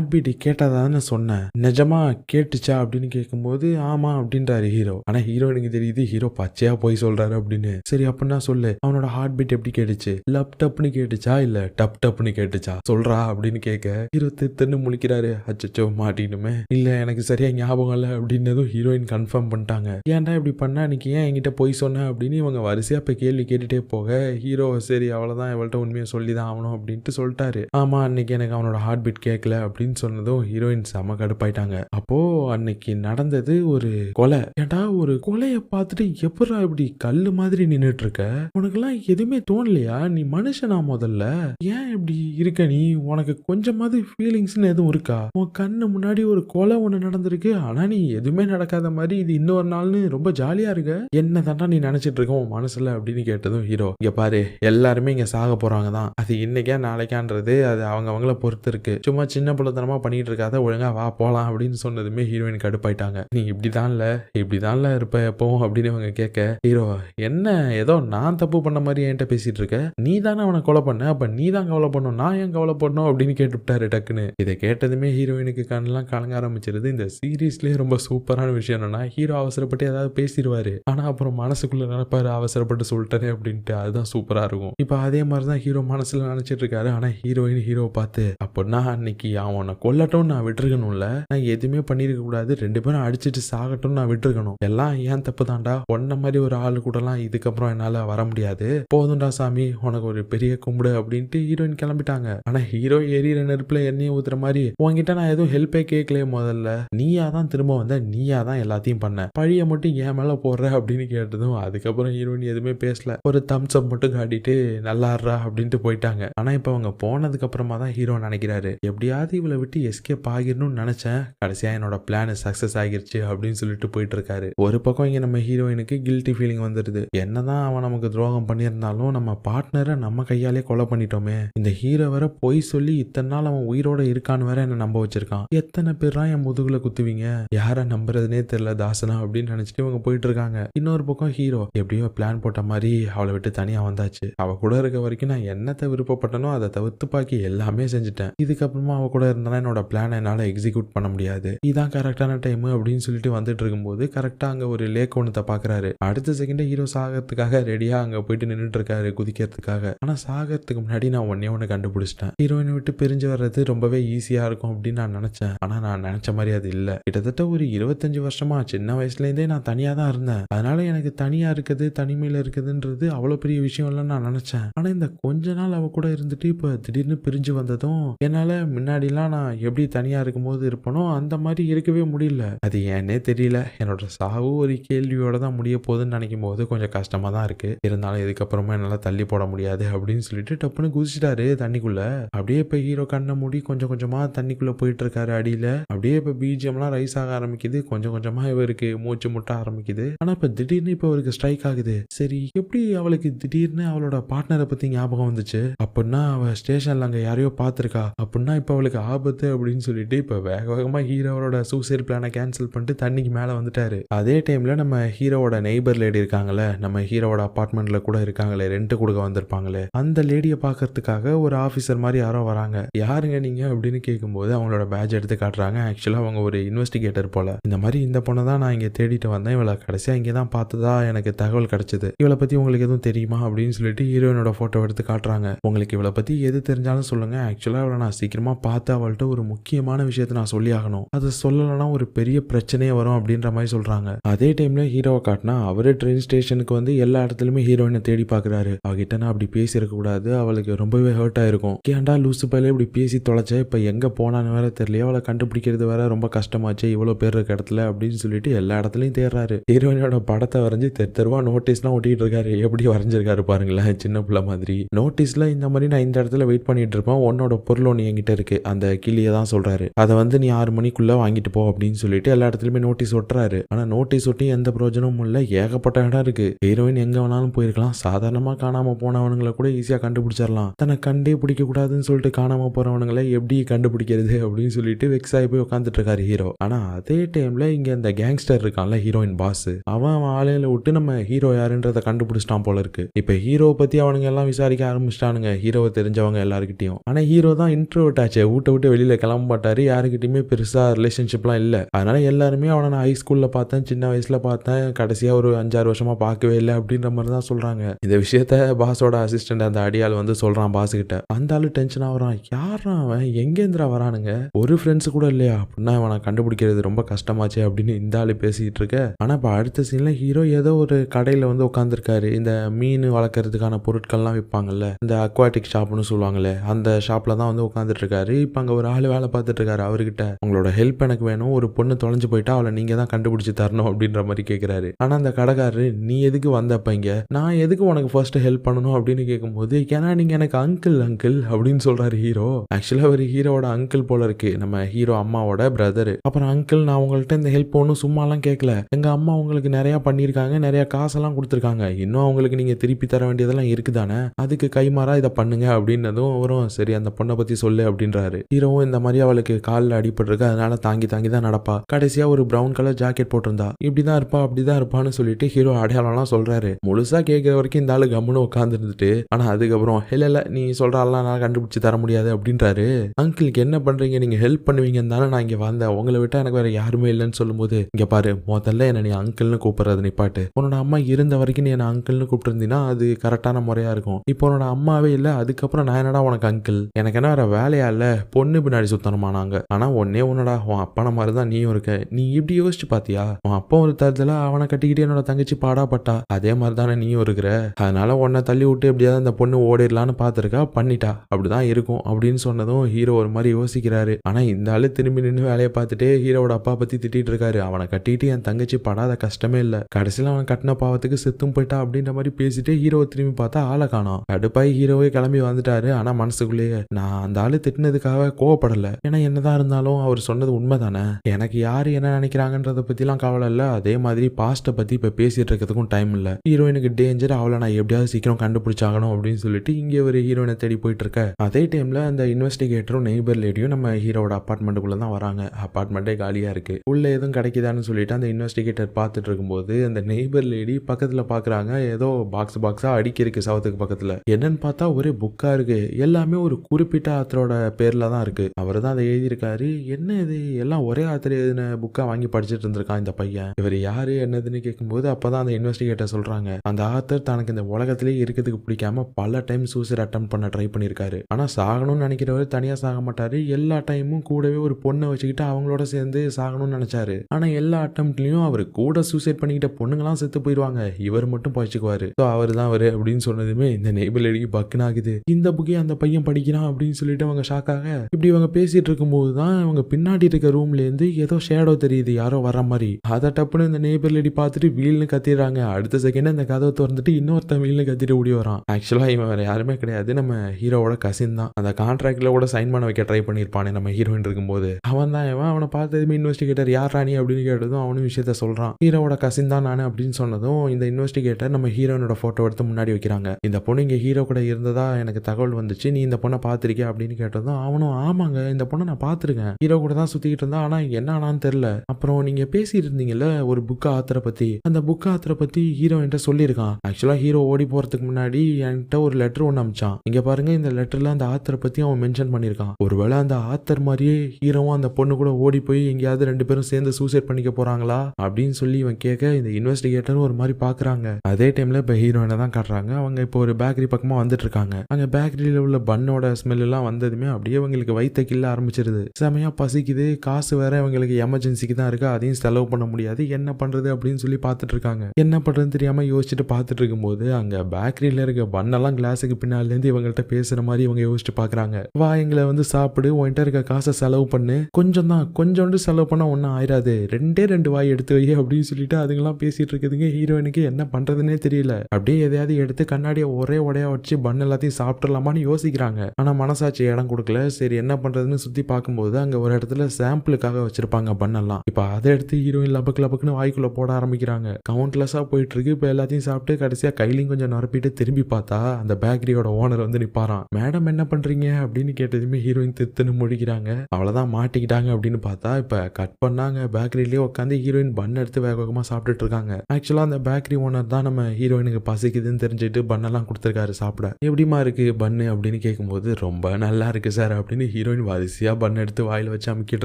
ஹார்ட் பீட் கேட்டதான்னு சொன்னேன் நிஜமா கேட்டுச்சா அப்படின்னு கேட்கும்போது ஆமா அப்படின்றாரு ஹீரோ. ஆனா ஹீரோயினுக்கு தெரியுது ஹீரோ பச்சையா போய் சொல்றாரு அப்படின்னு. சரி அப்படின்னா சொல்லு. அவனோட ஹார்ட் பீட் எப்படி கேட்டுச்சு? லப் டப்னு கேட்டுச்சா இல்ல டப் டப்னு கேட்டுச்சா? சொல்றா அப்படின்னு கேட்க ஹீரோ தித்துன்னு முழிக்கிறாரு. அச்சச்சோ மாட்டினுமே இல்ல எனக்கு சரியா ஞாபகம் இல்ல அப்படின்னதும் ஹீரோயின் கன்ஃபார்ம் பண்ணிட்டாங்க. ஏன்டா இப்படி பண்ணா? அன்னைக்கு ஏன் என்கிட்ட போய் சொன்ன? அப்படின்னு இவங்க வரிசையா இப்ப கேள்வி கேட்டுட்டே போக ஹீரோ சரி அவ்வளவுதான் இவள்கிட்ட உண்மையை சொல்லி தான் ஆகணும் அப்படின்ட்டு சொல்லிட்டாரு. ஆமா அன்னைக்கு எனக்கு அவனோட ஹார்ட் பீட் கேட்கல அப்படின்னு சொன்னதும் ஹீரோயின் செம கடுப்பாயிட்டாங்க. அப்போ அன்னைக்கு நடந்தது ஒரு கொலை. ஏன்டா ஒரு கொலைய பார்த்துட்டு எப்படா இப்படி கல்லு மாதிரி நின்னுட்டு இருக்க உனக்கெல்லாம் எதுவுமே தோணலையா? நீ மனுஷனா முதல்ல. ஏன் இப்படி இருக்க நீ? உனக்கு கொஞ்சமாவது ஃபீலிங்ஸ்னு எதுவும் இருக்கா? உன் கண்ணு முன்னாடி ஒரு கொலை ஒன்று நடந்திருக்கு. ஆனா நீ எதுவுமே நடக்காத மாதிரி இது இன்னொரு நாள்னு ரொம்ப ஜாலியா இருக்க. என்ன தாண்டா நீ நினைச்சிட்டு இருக்க? உன் மனசுல அப்படின்னு கேட்டதும் ஹீரோ இங்க பாரு எல்லாருமே இங்க சாக போறாங்க தான். அது இன்னைக்கா நாளைக்கான்றது அது அவங்க அவங்கள பொறுத்து இருக்கு. சும்மா சின்ன பிள்ளை பிள்ளைத்தனமா பண்ணிட்டு இருக்காத ஒழுங்காக வா போகலாம் அப்படின்னு சொன்னதுமே ஹீரோயின் கடுப்பாயிட்டாங்க. நீ இப்படிதான்ல இப்படிதான்ல இருப்ப எப்பவும் அப்படின்னு இவங்க கேட்க ஹீரோ என்ன ஏதோ நான் தப்பு பண்ண மாதிரி என்கிட்ட பேசிட்டு இருக்க நீ தானே அவனை கொலை பண்ண? அப்ப நீ தான் கவலை பண்ணும் நான் ஏன் கவலை பண்ணும் அப்படின்னு கேட்டுவிட்டாரு டக்குன்னு. இதை கேட்டதுமே ஹீரோயினுக்கு கண்ணெல்லாம் கலங்க ஆரம்பிச்சிருது. இந்த சீரீஸ்லயே ரொம்ப சூப்பரான விஷயம் என்னன்னா ஹீரோ அவசரப்பட்டு ஏதாவது பேசிடுவாரு. ஆனா அப்புறம் மனசுக்குள்ள நினைப்பாரு அவசரப்பட்டு சொல்லிட்டேனே அப்படின்ட்டு. அதுதான் சூப்பரா இருக்கும். இப்போ அதே மாதிரி தான் ஹீரோ மனசுல நினைச்சிட்டு இருக்காரு. ஆனா ஹீரோயின் ஹீரோ பார்த்து அப்படின்னா அன்னைக்கு அவன் கொல்லட்டும் நான் விட்டுருக்கணும்ல. நான் எதுவுமே பண்ணிருக்க கூடாது. ரெண்டு பேரும் அடிச்சிட்டு சாகட்டும் நான் விட்டுருக்கணும். எல்லாம் ஏன் தப்பு தான்டா உன்ன மாதிரி ஒரு ஆள் கூடலாம் இதுக்கப்புறம் என்னால வர முடியாது. போதும்டா சாமி உனக்கு ஒரு பெரிய கும்பிடு அப்படின்ட்டு ஹீரோயின் கிளம்பிட்டாங்க. ஆனா ஹீரோ எரியிற நெருப்புல எண்ணெயை ஊத்துற மாதிரி உன்கிட்ட நான் எதுவும் ஹெல்ப்பே கேட்கலையே முதல்ல. நீயா தான் திரும்ப வந்த நீயா தான் எல்லாத்தையும் பண்ண. பழிய மட்டும் என் மேல போடுற அப்படின்னு கேட்டதும் அதுக்கப்புறம் ஹீரோயின் எதுவுமே பேசல. ஒரு தம்ஸ் அப் மட்டும் காட்டிட்டு நல்லாடுறா அப்படின்ட்டு போயிட்டாங்க. ஆனா இப்ப அவங்க போனதுக்கு அப்புறமா தான் ஹீரோ நினைக்கிறாரு. எப்படியாவது இவளை விட்டு எஸ்கேப் ஆகிடணும்னு நினைச்சேன். கடைசியா என்னோட பிளான் சக்சஸ் ஆகிருச்சு அப்படின்னு சொல்லிட்டு போயிட்டு இருக்காரு ஒரு பக்கம் இங்கே நம்ம ஹீரோயினுக்கு கில்ட்டி ஃபீலிங் வந்துருது. என்னதான் அவன் நமக்கு துரோகம் பண்ணியிருந்தாலும் நம்ம பார்ட்னரை நம்ம கையாலே கொலை பண்ணிட்டோமே. இந்த ஹீரோ வேற பொய் சொல்லி இத்தனை நாள் அவன் உயிரோட இருக்கான்னு வேற என்ன நம்ப வச்சிருக்கான்? எத்தனை பேரா என் முதுகுல குத்துவீங்க? யாரை நம்புறதுனே தெரியல தாசனா அப்படின்னு நினைச்சிட்டு இவங்க போயிட்டு இருக்காங்க இன்னொரு பக்கம் ஹீரோ எப்படியோ பிளான் போட்ட மாதிரி அவளை விட்டு தனியா வந்தாச்சு. அவ கூட இருக்க வரைக்கும் நான் என்னத்தை விருப்பப்பட்டனோ அதை தவிர்த்து பாக்கி எல்லாமே செஞ்சுட்டேன். இதுக்கப்புறமா அவ கூட இருந்த என்னோட பிளானை என்னால் எக்ஸிக்யூட் பண்ண முடியாது. இதான் கரெக்டான டைம் அப்படின்னு சொல்லிட்டு வந்துட்டு இருக்கும்போது கரெக்டாக அங்கே ஒரு லேக் ஒன்றத்தை பார்க்குறாரு அடுத்த செகண்ட் ஹீரோ சாகிறதுக்காக ரெடியாக அங்கே போயிட்டு நின்றுட்டு இருக்காரு குதிக்கிறதுக்காக. ஆனால் சாகிறதுக்கு முன்னாடி நான் ஒன்னே ஒன்று கண்டுபிடிச்சிட்டேன். ஹீரோயினை விட்டு பிரிஞ்சு வர்றது ரொம்பவே ஈஸியாக இருக்கும் அப்படின்னு நான் நினச்சேன். ஆனால் நான் நினச்ச மாதிரி அது இல்லை. கிட்டத்தட்ட ஒரு இருபத்தஞ்சு வருஷமா சின்ன வயசுலேருந்தே நான் தனியாக தான் இருந்தேன். அதனால எனக்கு தனியாக இருக்குது தனிமையில் இருக்குதுன்றது அவ்வளோ பெரிய விஷயம்லாம் நான் நினச்சேன். ஆனால் இந்த கொஞ்ச நாள் அவ கூட இருந்துட்டு இப்போ திடீர்னு பிரிஞ்சு வந்ததும் என்னால் முன்னாடிலாம் நான் எப்படி தனியாக இருக்கும்போது இருப்பனோ அந்த மாதிரி இருக்கவே முடியல. அது ஏன்னே தெரியல. என்னோட சாவு ஒரு கேள்வியோட தான் முடிய போகுதுன்னு நினைக்கும் போது கொஞ்சம் கஷ்டமாக தான் இருக்குது இருந்தாலும் இதுக்கப்புறமா என்னால் தள்ளி போட முடியாது அப்படின்னு சொல்லிட்டு டப்புன்னு குதிச்சிட்டாரு தண்ணிக்குள்ள. அப்படியே இப்போ ஹீரோ கண்ணை மூடி கொஞ்சம் கொஞ்சமாக தண்ணிக்குள்ளே போயிட்டு இருக்காரு அடியில். அப்படியே இப்போ பிஜிஎம்லாம் ரைஸ் ஆக ஆரம்பிக்குது. கொஞ்சம் கொஞ்சமாக இவருக்கு மூச்சு முட்ட ஆரம்பிக்குது. ஆனால் இப்போ திடீர்னு இப்போ அவருக்கு ஸ்ட்ரைக் ஆகுது. சரி எப்படி அவளுக்கு திடீர்னு அவளோட பார்ட்னரை பற்றி ஞாபகம் வந்துச்சு? அப்படின்னா அவள் ஸ்டேஷனில் அங்கே யாரையோ பார்த்துருக்கா. அப்படின்னா இப்போ அவளுக்கு ஆபத்து அப்படின்னு சொல்லிட்டு இப்போ வேக வேகமாக ஹீரோவோட சூசைட் பிளானை கேன்சல் பண்ணிட்டு தண்ணிக்கு மேலே வந்துட்டாரு. அதே டைமில் நம்ம ஹீரோவோட நெய்பர் லேடி இருக்காங்களே நம்ம ஹீரோவோட அப்பார்ட்மெண்ட்டில் கூட இருக்காங்களே ரெண்ட் கொடுக்க வந்திருப்பாங்களே அந்த லேடியை பார்க்கறதுக்காக ஒரு ஆஃபீஸர் மாதிரி யாரோ வராங்க. யாருங்க நீங்க அப்படின்னு கேட்கும்போது அவங்களோட பேட்ச் எடுத்து காட்டுறாங்க. ஆக்சுவலாக அவங்க ஒரு இன்வெஸ்டிகேட்டர் போல. இந்த மாதிரி இந்த பொண்ணை தான் நான் இங்கே தேடிட்டு வந்தேன். இவளை கடைசியாக இங்கே தான் பார்த்ததா எனக்கு தகவல் கிடைச்சது. இவளை பற்றி உங்களுக்கு எதுவும் தெரியுமா அப்படின்னு சொல்லிட்டு ஹீரோயினோட ஃபோட்டோ எடுத்து காட்டுறாங்க. உங்களுக்கு இவளை பற்றி எது தெரிஞ்சாலும் சொல்லுங்க. ஆக்சுவலாக இவளை நான் சீக்கிரமாக பார்த்து அவள்கிட்ட ஒரு முக்கியமான விஷயத்தை நான் சொல்லி ஆகணும். அதை சொல்லலைன்னா ஒரு பெரிய பிரச்சனையே வரும் அப்படின்ற மாதிரி சொல்கிறாங்க அதே டைமில் ஹீரோவை காட்டினா அவரே ட்ரெயின் ஸ்டேஷனுக்கு வந்து எல்லா இடத்துலையுமே ஹீரோயினை தேடி பார்க்குறாரு அவகிட்ட நான் அப்படி பேசியிருக்க கூடாது. அவளுக்கு ரொம்பவே ஹர்ட் ஆயிருக்கும். கேண்டா லூசு பையில இப்படி பேசி தொலைச்ச? இப்போ எங்கே போனான்னு வேற தெரியல அவளை கண்டுபிடிக்கிறது வேற ரொம்ப கஷ்டமாச்சு. இவ்வளோ பேர் இருக்க இடத்துல அப்படின்னு சொல்லிட்டு எல்லா இடத்துலையும் தேடுறாரு. ஹீரோயினோட படத்தை வரைஞ்சி தெரு தெருவா நோட்டீஸ்லாம் ஒட்டிட்டு இருக்காரு. எப்படி வரைஞ்சிருக்காரு பாருங்களேன். சின்ன பிள்ளை மாதிரி. நோட்டீஸ்ல இந்த மாதிரி நான் இந்த இடத்துல வெயிட் பண்ணிட்டு இருப்பேன். உன்னோட பொருள் ஒன்று என்கிட்ட இருக்கு. அந்த கிளியை தான் சொல்றாரு. அதை வந்து நீ ஆறு மணிக்குள்ள வாங்கிட்டு போ அப்படின்னு சொல்லிட்டு எல்லா இடத்துலயுமே நோட்டீஸ் ஒட்டுறாரு. ஆனா நோட்டீஸ் ஒட்டி எந்த பிரயோஜனமும் இல்லை. ஏகப்பட்ட இடம் இருக்கு. ஹீரோயின் எங்க வேணாலும் போயிருக்கலாம். சாதாரணமா காணாம போனவனுங்களை கூட ஈஸியா கண்டுபிடிச்சிடலாம் தன்னை கண்டே பிடிக்க கூடாதுன்னு சொல்லிட்டு காணாம போறவனுங்களை எப்படி கண்டுபிடிக்கிறது அப்படின்னு சொல்லிட்டு வெக்ஸ் ஆகி போய் உட்காந்துட்டு இருக்காரு ஹீரோ. ஆனா அதே டைம்ல இங்க இந்த கேங்ஸ்டர் இருக்கான்ல ஹீரோயின் பாஸ் அவன் அவன் ஆலையில விட்டு நம்ம ஹீரோ யாருன்றதை கண்டுபிடிச்சிட்டான் போல இருக்கு. இப்ப ஹீரோவை பத்தி அவனுங்க எல்லாம் விசாரிக்க ஆரம்பிச்சிட்டானுங்க. ஹீரோவை தெரிஞ்சவங்க எல்லாருக்கிட்டையும் ஆனா ஹீரோ தான் இன்ட்ரோவர்ட் ஆச்சு. வீட்டை விட்டு வெளியில கிளம்ப மாட்டாரு யாருக்கிட்டயுமே பெருசாக ரிலேஷன்ஷிப்லாம் இல்லை. அதனால எல்லாருமே அவனை நான் ஹை ஸ்கூல்ல பார்த்தேன். சின்ன வயசுல பார்த்தேன். கடைசியா ஒரு அஞ்சாறு வருஷமா பார்க்கவே இல்லை அப்படின்ற மாதிரி தான் சொல்றாங்க. இந்த விஷயத்த பாஸோட அசிஸ்டன்ட் அந்த அடியாள் வந்து சொல்றான் பாஸ் கிட்ட அந்த ஆளு டென்ஷன் ஆகிறான் யாரா அவன்? எங்கேந்திரா வரானுங்க? ஒரு ஃப்ரெண்ட்ஸ் கூட இல்லையா? அப்படின்னா அவனை கண்டுபிடிக்கிறது ரொம்ப கஷ்டமாச்சு அப்படின்னு இந்த ஆளு பேசிக்கிட்டு இருக்க. ஆனா இப்போ அடுத்த சீன்ல ஹீரோ ஏதோ ஒரு கடையில வந்து உட்காந்துருக்காரு இந்த மீன் வளர்க்கறதுக்கான பொருட்கள்லாம் விற்பாங்கல்ல இந்த அக்வாட்டிக் ஷாப்னு சொல்லுவாங்கல்ல. அந்த ஷாப்ல தான் வந்து உட்காந்துட்டு இருக்காரு. இப்ப அங்க ஒரு ஆள் வேலை பார்த்துட்டு இருக்காரு அவர்கிட்ட. உங்களோட ஹெல்ப் எனக்கு வேணும். ஒரு பொண்ணு தொலைஞ்சு போயிட்டா அவளை நீங்க தான் கண்டுபிடிச்சு தரணும் அப்படின்ற மாதிரி கேட்கிறாரு ஆனா அந்த கடைக்காரரு நீ எதுக்கு வந்தப்ப இங்க? நான் எதுக்கு உனக்கு ஃபர்ஸ்ட் ஹெல்ப் பண்ணணும்? அப்படின்னு கேட்கும்போது ஏன்னா நீங்க எனக்கு அங்கிள் அங்கிள் அப்படின்னு சொல்றாரு ஹீரோ ஆக்சுவலா ஒரு ஹீரோவோட அங்கிள் போல இருக்கு. நம்ம ஹீரோ அம்மாவோட பிரதர் அப்புறம் அங்கிள் நான் உங்கள்ட்ட இந்த ஹெல்ப் ஒன்றும் சும்மாலாம் கேட்கல எங்க அம்மா உங்களுக்கு நிறைய பண்ணியிருக்காங்க. நிறைய காசெல்லாம் கொடுத்துருக்காங்க. இன்னும் அவங்களுக்கு நீங்க திருப்பி தர வேண்டியதெல்லாம் இருக்குதானே? அதுக்கு கைமாறா இதை பண்ணுங்க அப்படின்னதும் வரும் சரி அந்த பொண்ணை பத்தி சொல்லு அப்படின்றாரு. ஹீரோ ஹீரோவும் இந்த மாதிரி அவளுக்கு காலில் அடிபட்டிருக்கு. அதனால தாங்கி தாங்கி தான் நடப்பா. கடைசியா ஒரு பிரவுன் கலர் ஜாக்கெட் போட்டிருந்தா. இப்படிதான் இருப்பா அப்படிதான் இருப்பான்னு சொல்லிட்டு ஹீரோ அடையாளம்லாம் சொல்றாரு. முழுசா கேட்குற வரைக்கும் இந்த ஆளு கம்முன்னு உட்கார்ந்து இருந்துட்டு ஆனா அதுக்கப்புறம் இல்ல இல்ல நீ சொல்றாலாம் நான் கண்டுபிடிச்சு தர முடியாது அப்படின்றாரு. அங்கிளுக்கு என்ன பண்றீங்க? நீங்க ஹெல்ப் பண்ணுவீங்கன்னு தானே நான் இங்க வந்தேன். உங்களை விட்டா எனக்கு வேற யாருமே இல்லைன்னு சொல்லும்போது இங்க பாரு முதல்ல என்ன நீ அங்கிள்னு கூப்பிடுறது நிப்பாட்டு உன்னோட அம்மா இருந்த வரைக்கும் நீ என்ன அங்கிள்னு கூப்பிட்டுருந்தீங்கன்னா அது கரெக்டான முறையா இருக்கும். இப்போ உன்னோட அம்மாவே இல்லை அதுக்கப்புறம் நான் என்னடா உனக்கு அங்கிள் எனக்கு என்ன வேற வேலையா இல்ல? பொண்ணு பின்னாடி சுத்தணுமா ஆனால் ஆனா ஒன்னே உன்னடா உன் அப்பன மாதிரி தான் நீயும் இருக்க. நீ இப்படி யோசிச்சு பாத்தியா? உன் அப்பா ஒரு தரத்துல அவனை கட்டிக்கிட்டு என்னோட தங்கச்சி பாடாப்பட்டா. அதே மாதிரி தானே நீயும் இருக்கிற. அதனால உன்னை தள்ளி விட்டு எப்படியாவது அந்த பொண்ணு ஓடிடலான்னு பார்த்துருக்கா பண்ணிட்டா. அப்படிதான் இருக்கும் அப்படின்னு சொன்னதும் ஹீரோ ஒரு மாதிரி யோசிக்கிறாரு. ஆனா இந்த ஆளு திரும்பி நின்று வேலையை பார்த்துட்டே ஹீரோவோட அப்பா பத்தி திட்டிட்டு இருக்காரு. அவனை கட்டிட்டு என் தங்கச்சி படாத கஷ்டமே இல்ல. கடைசியில் அவன் கட்டின பாவத்துக்கு செத்தும் போயிட்டா அப்படின்ற மாதிரி பேசிட்டே ஹீரோவை திரும்பி பார்த்தா ஆளை காணும். கடுப்பாய் ஹீரோவே கிளம்பி வந்துட்டாரு. ஆனா மனசுக்குள்ளேயே நான் அந்த ஆளு திட்டினதுக்காக கோவப்படல. ஏன்னா என்னதான் இருந்தாலும் அவர் சொன்னது உண்மைதானே? எனக்கு யாரு என்ன நினைக்கிறாங்கன்றத பத்திலாம் கவலை இல்ல. அதே மாதிரி பாஸ்ட்டை பத்தி இப்ப பேசிட்டு இருக்கிறதுக்கும் டைம் இல்ல. ஹீரோயினுக்கு டேஞ்சர் அவளை நான் எப்படியாவது சீக்கிரம் கண்டுபிடிச்சாகணும் அப்படின்னு சொல்லிட்டு இங்கே ஒரு ஹீரோயினை தேடி போயிட்டு இருக்க அதே டைம்ல அந்த இன்வெஸ்டிகேட்டரும் நெய்பர் லேடியும் நம்ம ஹீரோட அப்பார்ட்மெண்ட்டுக்குள்ள தான் வராங்க. அப்பார்ட்மெண்ட்டே காலியா இருக்கு. உள்ள எதுவும் கிடைக்குதான்னு சொல்லிட்டு அந்த இன்வெஸ்டிகேட்டர் பார்த்துட்டு இருக்கும்போது அந்த நெய்பர் லேடி பக்கத்துல பாக்குறாங்க. ஏதோ பாக்ஸ் பாக்ஸா அடிக்கிருக்கு சவுத்துக்கு சவத்துக்கு பக்கத்துல. என்னன்னு பார்த்தா ஒரே புக்கா இருக்கு. எல்லாமே ஒரு குறிப்பிட்ட ஆத்தரோட பேர்ல தான் இருக்கு. அவர் தான் அதை எழுதியிருக்காரு. என்ன இது? எல்லாம் ஒரே ஆத்தர் எழுதின புக்கா வாங்கி படிச்சுட்டு இருந்திருக்கான் இந்த பையன்? இவர் யாரு என்னதுன்னு கேட்கும்போது அப்பதான் அந்த இன்வெஸ்டிகேட்டர் சொல்றாங்க. அந்த ஆத்தர் தனக்கு இந்த உலகத்திலே இருக்கிறதுக்கு பிடிக்காம பல டைம் சூசைட் அட்டம் பண்ண ட்ரை பண்ணியிருக்காரு. ஆனா சாகணும்னு நினைக்கிறவர் தனியா சாக மாட்டாரு. எல்லா டைமும் கூடவே ஒரு பொண்ணை வச்சுக்கிட்டு அவங்களோட சேர்ந்து சாகணும்னு நினைச்சாரு. ஆனா எல்லா அட்டம்ப்ட்லயும் அவர் கூட சூசைட் பண்ணிக்கிட்ட பொண்ணுங்களாம் செத்து போயிடுவாங்க இவர் மட்டும் பழிச்சுக்குவாரு. ஸோ அவர் தான் அவரு அப்படின்னு சொன்னதுமே இந்த நெய்பிள் அடிக்கி பக்குனாகுது இந்த புக்கே அந்த பையன் படிக்கிறான் அப்படின்னு சொல்லிட்டு அவங்க ஷாக்காக இப்படி இவங்க பேசிட்டு இருக்கும்போது தான் இவங்க பின்னாடி இருக்க ரூம்லேருந்து ஏதோ ஷேடோ தெரியுது யாரோ வர மாதிரி. அதை டப்புன்னு இந்த நேபர் லேடி பார்த்துட்டு வீல்னு கத்திடுறாங்க. அடுத்த செகண்ட் அந்த கதவை திறந்துட்டு இன்னொருத்தன் வீல்னு கத்திட்டு ஓடி வரான். ஆக்சுவலாக இவன் வேறு யாருமே கிடையாது. நம்ம ஹீரோவோட கசின் தான். அந்த கான்ட்ராக்டில் கூட சைன் பண்ண வைக்க ட்ரை பண்ணியிருப்பானே நம்ம ஹீரோயின் இருக்கும்போது. அவன் தான் இவன். அவனை பார்த்ததுமே இன்வெஸ்டிகேட்டர் யார் ராணி அப்படின்னு கேட்டதும் அவனும் விஷயத்த சொல்கிறான் ஹீரோவோட கசின் தான் நான் அப்படின்னு சொன்னதும் இந்த இன்வெஸ்டிகேட்டர் நம்ம ஹீரோனோட ஃபோட்டோ எடுத்து முன்னாடி வைக்கிறாங்க. இந்த பொண்ணு இங்கே ஹீரோ கூட இருந்ததா எனக்கு தகவல் வந்துச்சு. நீ இந்த பொண்ணை பார்த்துருக்கியா அப்படின்னு கேட்டதும் அவனும் ஆமாங்க இந்த பொண்ணை நான் பார்த்துருக்கேன். ஹீரோ கூட தான் சுத்திக்கிட்டு இருந்தா ஆனா என்ன ஆனான்னு தெரியல. அப்புறம் நீங்க பேசிட்டு இருந்தீங்கல்ல ஒரு புக் ஆத்தரை பத்தி. அந்த புக் ஆத்தரை பத்தி ஹீரோ என்கிட்ட சொல்லியிருக்கான். ஆக்சுவலா ஹீரோ ஓடி போறதுக்கு முன்னாடி என்கிட்ட ஒரு லெட்டர் ஒன்று அமிச்சான். இங்க பாருங்க இந்த லெட்டர்ல அந்த ஆத்தரை பத்தி அவன் மென்ஷன் பண்ணியிருக்கான். ஒருவேளை அந்த ஆத்தர் மாதிரியே ஹீரோவும் அந்த பொண்ணு கூட ஓடி போய் எங்கேயாவது ரெண்டு பேரும் சேர்ந்து சூசைட் பண்ணிக்க போறாங்களா? அப்படின்னு சொல்லி இவன் கேட்க இந்த இன்வெஸ்டிகேட்டர் ஒரு மாதிரி பாக்குறாங்க அதே டைம்ல இப்ப ஹீரோயினை தான் காட்டுறாங்க. அவங்க இப்போ ஒரு பேக்கரி பக்கமா வந்துட்டு இருக்காங்க. அங்க பேக்கரியில உள்ள பன்னோட ஸ்மெல் எல்லாம் வந்ததுமே அப்படியே அவங்களுக்கு வயிற்றை கில்ல ஆரம்பிச்சிருது. செமையா பசிக்குது. காசு வேற இவங்களுக்கு எமர்ஜென்சிக்கு தான் இருக்கு. அதையும் செலவு பண்ண முடியாது. என்ன பண்றது அப்படின்னு சொல்லி பார்த்துட்டு இருக்காங்க. என்ன பண்றதுன்னு தெரியாமல் யோசிச்சுட்டு பார்த்துட்டு இருக்கும்போது அங்கே பேக்கரியில இருக்க பண்ணெல்லாம் கிளாஸுக்கு பின்னாலேருந்து இவங்கள்ட்ட பேசுற மாதிரி இவங்க யோசிச்சு பார்க்குறாங்க. வா எங்களை வந்து சாப்பிடு. உன்கிட்ட இருக்க காசை செலவு பண்ணு. கொஞ்சம் தான். கொஞ்சோண்டு செலவு பண்ணால் ஒன்றும் ஆயிராது. ரெண்டே ரெண்டு வாய் எடுத்து வை அப்படின்னு சொல்லிட்டு அதுங்கெல்லாம் பேசிட்டு இருக்குதுங்க. ஹீரோயினுக்கு என்ன பண்றதுன்னே தெரியல. அப்படியே எதையாவது எடுத்து கண்ணாடியை ஒரே உடையா வச்சு பன் எல்லாத்தையும் சாப்பிட்றலாமான்னு யோசிக்கிறாங்க. ஆனால் மனசாட்சி இடம் கொடுக்கல. சரி என்ன என்ன பண்றதுன்னு சுத்தி பார்க்கும்போது அங்க ஒரு இடத்துல சாம்பிளுக்காக வச்சிருப்பாங்க பண்ணலாம் இப்போ அதை எடுத்து ஹீரோயின் லபக்கு லபக்குன்னு வாய்க்குள்ள போட ஆரம்பிக்கிறாங்க. கவுண்ட்லெஸ்ஸா போயிட்டு இருக்கு இப்போ எல்லாத்தையும் சாப்பிட்டு கடைசியா கையிலையும் கொஞ்சம் நிரப்பிட்டு திரும்பி பார்த்தா அந்த பேக்கரியோட ஓனர் வந்து நிப்பாரான் மேடம் என்ன பண்றீங்க? அப்படின்னு கேட்டதுமே ஹீரோயின் திருத்துன்னு முடிக்கிறாங்க அவ்வளவுதான் மாட்டிக்கிட்டாங்க அப்படின்னு பார்த்தா இப்ப கட் பண்ணாங்க. பேக்கரியிலேயே உட்காந்து ஹீரோயின் பன் எடுத்து வேக வேகமா சாப்பிட்டுட்டு இருக்காங்க. ஆக்சுவலா அந்த பேக்கரி ஓனர் தான் நம்ம ஹீரோயினுக்கு பசிக்குதுன்னு தெரிஞ்சுட்டு பண்ணெல்லாம் கொடுத்துருக்காரு சாப்பிட. எப்படிமா இருக்கு பன்னு அப்படின்னு கேட்கும்போது ரொம்ப நல்லா இருக்கு சார் அப்படின்னு ஹீரோயின் வரிசையாக பன் எடுத்து வாயில் வச்சு அமுக்கிட்டு